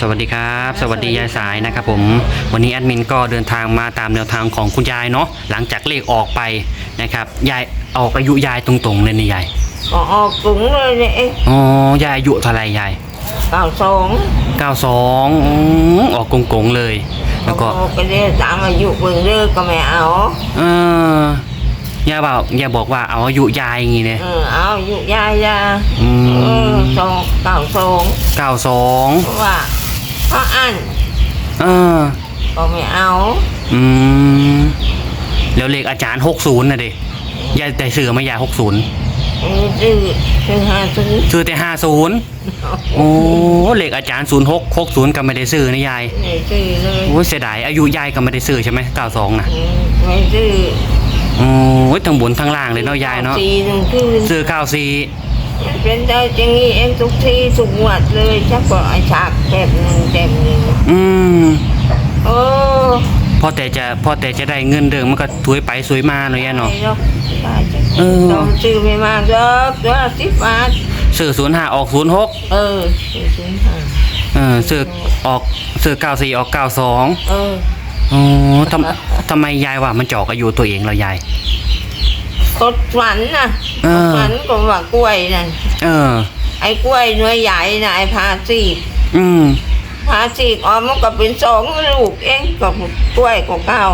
สวัสดีครับ สวัสดียายสายนะครับผมวันนี้แอดมินก็เดินทางมาตามแนวทางของคุณยายเนาะหลังจากเลขออกไปนะครับยายออกอายุยายตรงๆเลยนี่ยายก็ออกถุงเลยเนี่ยเอ๊ะอ๋อยายอายุเท่าไหรยายเก้าสอง92อืมออกกงๆเลย แล้วก็ออกก็ได้ตามอายุเบิ่งเด้อก็ไม่เอาเออยายบอกยายบอกว่าเอาอายุยายอย่างงี้เนี่ยเออเอาอายุยายยาอืเออมสองเก้าสองเก้าสองเพราะว่า เพราะอันเออก็ไม่เอาอืมแล้วเลขอาจารย์60นะเด็ยายแต่ซื้อไหมยาย60เออซื้อซื้อห้าซื้อซื้อแต่50โอ้เหล็กอาจารย์ศูนย์หกหกศูนย์ก็ไม่ได้ซื้อนะยายไม่ซื้อเลยโอ้ยเสียดายอายุยายก็ไม่ได้ซื้อใช่ไหมเก้าสองนะเออไม่ซื้อโอ้ยทั้งบนทั้งล่างเลยเนาะยายเนาะสี่หนึ่งคืนซื้อเก้าสี่ เป็นได้จังงี้เองทุกทีทุกงวดเลยชักก็ไอ้ฉากแต้มหนึ่งแต้มหนึ่งอืมโอ้พอแต่จะพอแต่จะได้เงินเดือนมันก็ถวยไปสวยมาเนาะยายเนาะ ไม่หรอกได้จ้ะเออ ต้องซื้อไม่มากหรอกตัวสิบบาทซื้อศูนย์ห้าออกศูนย์หกเออซื้อซื้อห้าเออซื้อออกซื้อเก้าสี่ออกเก้าสองเออ อ๋อทำทำไมยายว่ามันจะออกอายุตัวเองเหรายาย กดฝันนะเออ ฝันก็ว่ากล้วยน่ะเออ ไอ้กล้วยเนื้อใหญ่น่ะไอ้พาซีกอืม พาซีกออกมันก็เป็นสองลูกเองก็กล้วยก็เก้า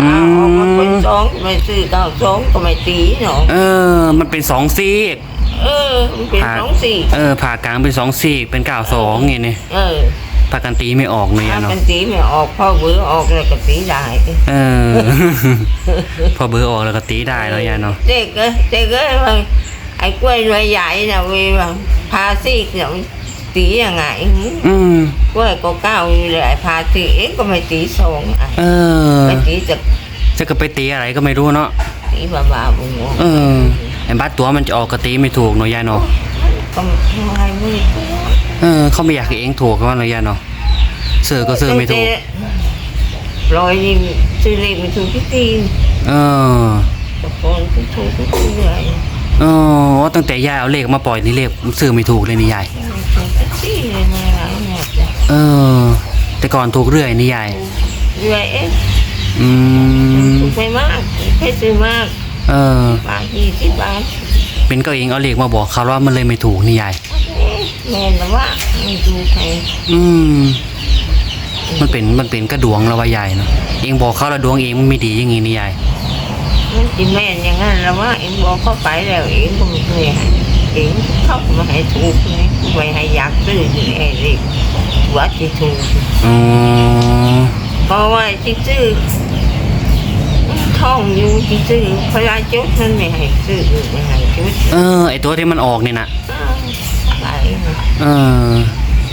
อืมเอาออกมาเป็นสองไม่ซื้อเก้าสองก็ไม่ตีเนาะเออ มันเป็นสองซีกเออมันเป็นผ่าสองสี่เออผ่ากลางเป็นสองซีกเป็นเก้าสองไงเนี่ยเออพากันตีไม่ออกเลยถ้าอะเนาะกันตีไม่ออกพ่อเบื่อออกเลยก็ตีได้เออพอเบอร์ออกแล้วก็ตีได้แล้วยายเนาะเด็กเอ้ยเด็กเอ้ยว่าไอ้กล้วยเนื้อใหญ่น่ะเว้ยว่าพาซีกเนี่ยมันตียังไงอืมกล้วยก็เก้าอยู่เลยไอ้พาตีเองก็ไม่ตีสองอะเออไม่ตีจะจะก็ไปตีอะไรก็ไม่รู้เนาะตีบ้าบ้าๆบุ๋งเออไอ้บัตรตัวมันจะออกก็ตีไม่ถูกเนาะยายเนาะก็ไม่ไม่ เออเขาไม่อยากให้เองถูกก็ว่าเนาะยายเนาะซื้อก็ซื้อไม่ถูก รอยนี่ซื้อเลขไม่ถูกที่ตีนเออตะโกนถูกถูกทุกทีเลยเออตั้งแต่ยายเอาเลขมาปล่อยนี่เลขซื้อไม่ถูกเลยนี่ยายถูกทุกทีเลยมาหลายหมดเลยเออ แต่ก่อนถูกเรื่อยนี่ยายเรื่อยเอ๊ะอืมถูกไม่มากแค่ซื้อมากเออ บาทยี่สิบบาทเป็นก็เองเอาเลขมาบอกเขาว่ามันเลยไม่ถูกนี่ยายเอ๊ะ แม่แต่ว่าไม่ดูใครอืม มันเป็นมันเป็นกระดวงแล้วว่ายายเนาะเองบอกเขาแล้วดวงเองมันไม่ดีอย่างงี้นี่ยายมันจิแม่นอย่างนั้นแล้วว่าเอ็งบอกเข้าไปแล้วเอ็งก็ไม่เคยให้เอ็งเข้ามาให้ถูกไงไม่ให้อยากซื้อนี่ไอ้เด็กว่าจะถูกอ๋อเพราะว่าที่ซื้อท่องอยู่ที่ซื้อพลาจุดมันไม่ให้ซื้อไม่ให้จุดเออ ไอตัวที่มันออกเนี่ยนะ อ้าวอะไรนะ เออ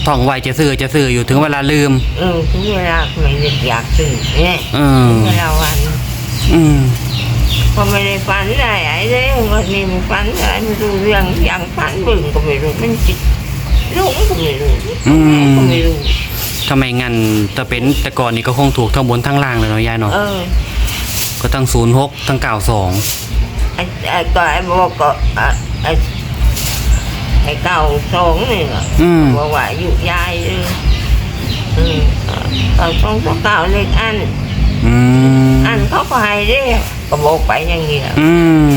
ท่องไว้จะซื้อจะซื้ออยู่ถึงเวลาลืม เออถึงเวลาไม่ได้อยากซื้อเนี่ยเออ ถึงเวลาวันอืมพอไม่ได้ฝันได้ไอ้เรื่องวันนี้มันฝันอะไรไม่รู้เรื่องอย่างฝันบึ่งก็ไม่รู้มันจิตรู้ก็ไม่รู้แม่ก็ไม่รู้ทำไมงั้นแต่เป็นแต่ก่อนนี่ก็คงถูกทั้งบนทั้งล่างเลยเนาะยายเนาะเออก็ตั้งศูนย์หกตั้งเก้าสองไอ้ไอ้ก็ไอ้บอกก็อะไอ้ ไอ้เก่าสองนี่ก็อืม บอกว่าอยู่ยายเออเออเก่าสองก็เก่าเล็กอัน อืมอันเขาก็ให้เด้ก็บอกไปอย่างนี้แหละอืม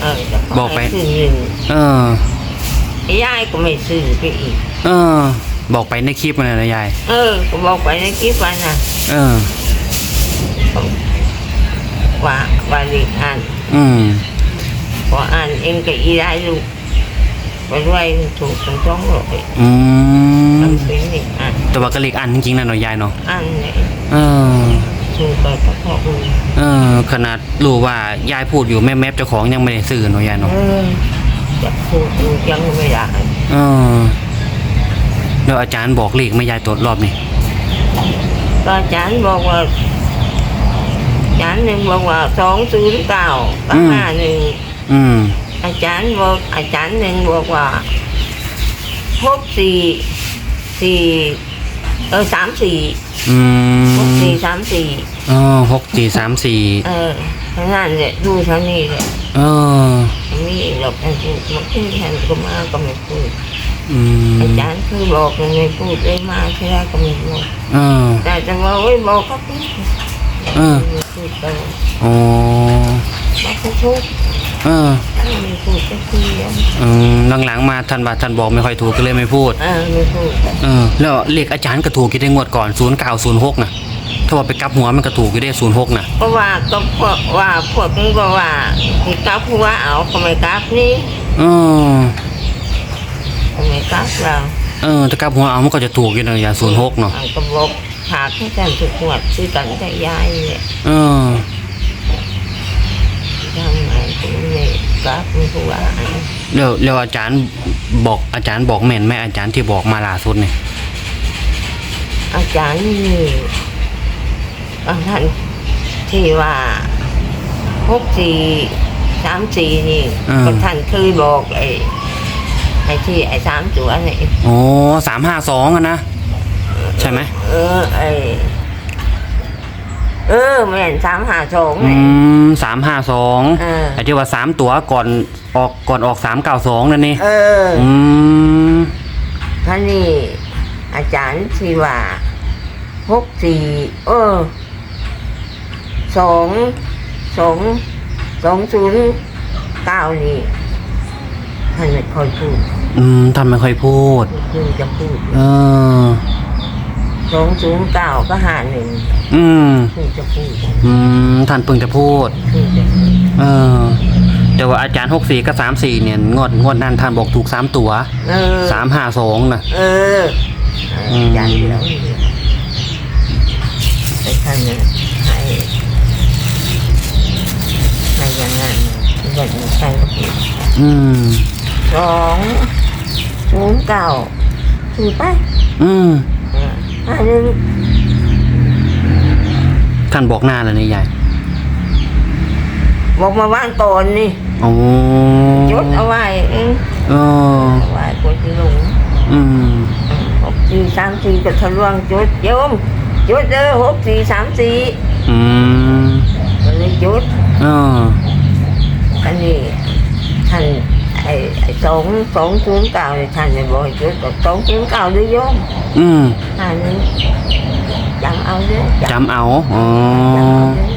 เออแต่เขาบอกไป ให้ซื้อหนึ่งเออไอ้ยายก็ไม่ซื้อไปอีก เออ บอกไปในคลิปมันเลยนะยาย เออก็บอกไปในคลิปว่านะเออ ว่าว่าเล็กอันอืม พออ่านเองก็อีได้ลูก ไปด้วยถูกทั้งสองเลยอืมทำเป็นเด็กอ่านแต่ว่าก็เลขอันจริงๆนะเนาะยยายเนาะอ่านเนี่ยเออถูกไปพระพ่อคุณเออ ขนาดรู้ว่ายายพูดอยู่แม่แมปเจ้าของยังไม่ได้ซื้อเนาะยยายเนาะอจะพูดดูยังไม่ได้เออแล้วอาจารย์บอกเลขไม่ยายตรวจรอบนี่ก็อาจารย์บอกว่าอาจารย์หนึ่งบอกว่าสองศูนย์เก้ากับห้าหนึ่งอืม อาจารย์บอกอาจารย์หนึ่งบอกว่าหกสี่สี่เออสามสี่อืหกมสี่สามสี่อ๋อหกสี่สามสี่เออทั้งนั้นแหละดูเท่านี้แหละเออมีหลบอันพูดมาขึ้นแทนก็มาก็ไม่พูดออืมอาจารย์คือบอกยังไม่พูดเลยมาที่แรกก็ไม่บอกเออแต่จะว่าโอ้ยบอกก็พูดเออไม่พูดไปอ๋อบอกก็ทุกข์ เออไม่พูดก็ทีเดียวอืมหลังๆมาท่านว่าท่านบอกไม่ค่อยถูกก็เลยไม่พูด เออไม่พูดเออ แล้วเลขอาจารย์ก็ถูกกี่ได้งวดก่อนศูนย์เก้าศูนย์หกนะถ้าว่าไปกลับหัวมันก็ถูกกี่ได้ศูนย์หกนะเพราะว่าก็พวกว่าพวกนี้ก็ว่าที่กลับหัวเอาก็ไม่กลับนี่เออก็ไม่กลับเราเออถ้ากลับหัวเอามันก็จะถูกอยู่นะอย่างศูนย์หกเนาะอันก็บอกหากให้กันทุกหวดซื้อกันกับยายเนี่ย เออ ทำไงถึงไม่ กลับไม่รู้ว่าแล้วแล้วอาจารย์บอกอาจารย์บอกแม่นไหมอาจารย์ที่บอกมาล่าสุดเนี่ยอาจารย์นี่บางท่านที่ว่าหกสี่สามสี่นี่ก็ท่านเคยบอกไอ้ไอ้ที่ไอ้สามตัวนี่โอ้สามห้าสองอะนะ ใช่ไหม เออไอ้ เออแม่นสามหาสองอืนี่มสามห้าสองเออไอ้ที่ว่าสามตัวก่อนออกก่อนออกสามเก้าสองนั่นนี่เอออืมท่านนี่อาจารย์ที่ว่าหกสี่เออสองสองสองศูนย์เก้านี่ท่านไม่ค่อยพูดอืมท่านไม่ค่อยพูด เพิ่งจะพูดเออสองศูนย์เก้าก็หาหนึ่ง อืมเพิ่งจะพูดอืมท่านเพิ่งจะพูด เพิ่งจะพูดเออ แต่ว่าอาจารย์หกสี่กับสามสี่เนี่ย งวดงวดนั้นท่านบอกถูกสามตัวเออสามห้าสองนะ เอออาจารย์เดียวแต่ท่านเนี่ยให้ให้อยังงั้นแบบนี้ใช่ก็ผิดอืม สองศูนย์เก้าถือไปอืมเอออันนี้ ท่านบอกหน้าเลยนี่ยายบอกมาว่างก่อนนี่โอ้ยศเอาไว้เองเออเอาไว้คนที่ลงอืมหกสี่สามสี่ก็ทะลวงจุดโยมจุดเด้อหกสี่สามสี่อืมก็เลยจุดเอออันนี้ท่านไอ้ไอ้สองสองศูนย์เก้าเนี่ยท่านไม่บอกให้จุดบอกสองศูนย์เก้าด้วยโยมอืมท่านนี้จำเอาเด้อจำเอาอ๋อจำเอาเด้อ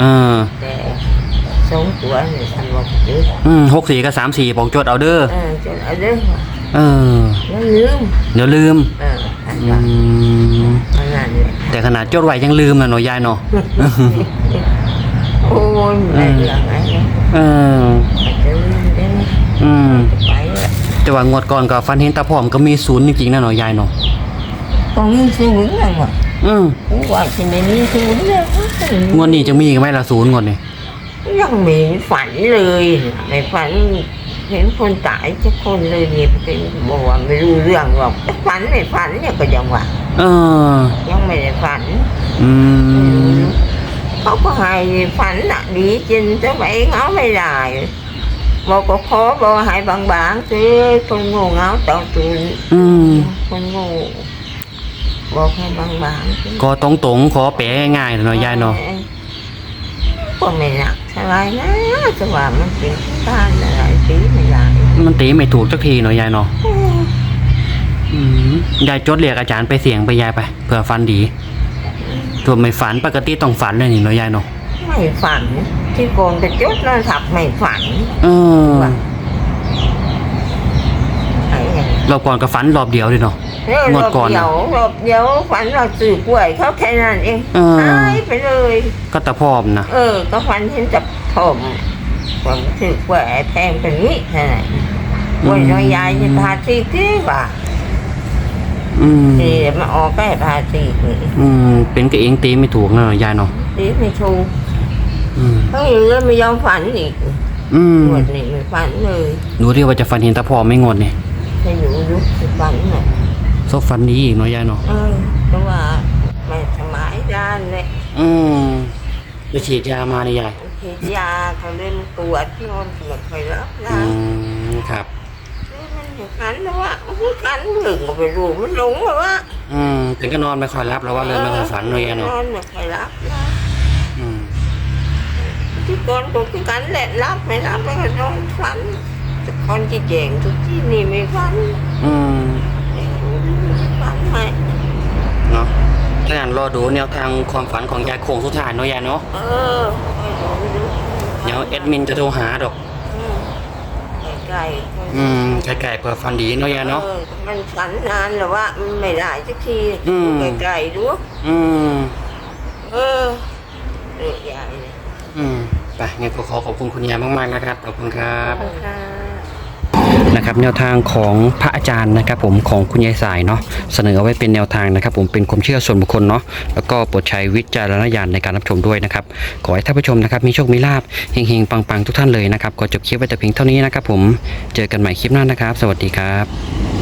เออแต่สองตัวเนี่ยท่านบอกจุดอืมหกสี่กับสามสี่บอกจดเอาเด้อเออจุดเอาเด้อเออแล้วลืมเดี๋ยวลืมเออท่านอืว่ามขนาดนี้แต่ขนาดจดไว้ยังลืมนะเนาะยายเนาะโอ้ยไม่เรื่องไงเนี่ยเออจะลืมได้ไหมอืมไปอะแต่ว่างวดก่อนกับฟันเห็นตาพร้อมก็มีศูนย์จริงๆนะเนาะยายเนาะตรงนี้ศูนย์เลยวะ อืมผมว่าที่ในนี้ศูนย์เลยงวดนี้จะมีอีกไหมล่ะศูนย์งวดนี้ยังไม่ฝันเลยไม่ฝันเห็นคนตายจะคนเลยเนี่ยเป็นบอกว่าไม่รู้เรื่องหรอกแต่ฝันไม่ฝันเนี่ยก็ยังว่าเออ ยังไม่ได้ฝัน อืมเขาก็ให้ฝันน่ะดีจริงแต่ว่าเองเอาไม่ได้บอกก็ขอบอกให้บางๆสิคนโง่เงาเต่าตุนอืมคนโง่ บอกให้บางๆสิก็ตรงๆขอแปลง่ายๆเนาะยายเนาะก็ไม่หนักเท่าไรนะแต่ว่ามันเป็นการอะไรตีไม่ได้มันตีไม่ถูกสักทีเนาะยายเนาะอืมยายจดเรียกอาจารย์ไปเสียงไปยายไปเผื่อฟันดีตัวไม่ฝันปกติต้องฝันเลยนี่เนาะยายเนาะไม่ฝันที่โกนกระจุดนอนทับไม่ฝัน เออว่ะไอ้ เนี่ยรอบก่อนก็ฝันรอบเดียวเลยเนาะเรื่องงรวดอบก่อนเดียวรอบเดียวฝันเราสื่อกล้วยเขาแค่นั้นเองเออ หายไปเลย ก็ตาพร้อมนะ เออ ก็ฝันเห็นจับผมผมสื่อกล้วยแพงเป็นนี้แค่ไหนกล้วยน้อยยายจะพาตีที่ว่าอืมตีมาออกใกล้พาตีนี่อืมเป็นก็เองตีไม่ถูกเนาะยายเนาะตีไม่ถูกอืมเขาอยู่แล้วไม่ยอมฝันอีกอืมหมดนี่ไม่ฝันเลยดูที่ว่าจะฟันเห็นตาพร้อมไม่งดเนี่ยถ้าอ ยู่ยุคฝันน่ะซบฟันดีอีกเนาะยายเนาะเออเพราะว่าไม่สมายด้านเลยอืมจะฉีดยามาเนี่ยยายฉีดยาเขาเล่นปวดนอนไม่ค่อยรับอืนะมครับมันอย่างนั้นนะว่าขันหนึ่งก็ไปรู้มันหลงแล้วว่าอืมถึงก็นอนไม่ค่อยรับแล้วว่าเลยไม่ค่อยฝันเลยอะเนาะนอนไม่ค่อยรับนะอืมที่ก่อนก็คือกันแหละรับไม่รับแล้วก็นอนฝันแต่คนที่แจงทุกที่นี่ไม่ฝัน ออืมฝันไหมเนาะถ้างั้นรอดูแนวทางความฝันของยายโคงสุดท้ายเนาะยายเนาะเออไม่รู้ดูเดี๋ยวแอดมินจะโทรหาดอกอืมไกลๆอืมไกลๆเผื่อฝันดีเนาะยายเนาะออมันฝันนานแล้วว่ามันไม่ได้สักทีอืม ไกลๆดูอืม เออเรื่องใหญ่เลยอืม ไปงั้นก็ขอขอบคุณคุณยายมากๆนะครับ ขอบคุณครับค่ะ นะครับแนวทางของพระอาจารย์นะครับ ผมของคุณยายสายเนาะเสนอเอาไว้เป็นแนวทางนะครับ ผมเป็นความเชื่อส่วนบุคคลเนาะแล้วก็โปรดใช้วิจารณญาณในการรับชมด้วยนะครับขอให้ท่านผู้ชมนะครับมีโชคมีลาภเฮงๆปังๆทุกท่านเลยนะครับก็จบคลิปไว้แต่เพียงเท่านี้นะครับ ผมเจอกันใหม่คลิปหน้านะครับ สวัสดีครับ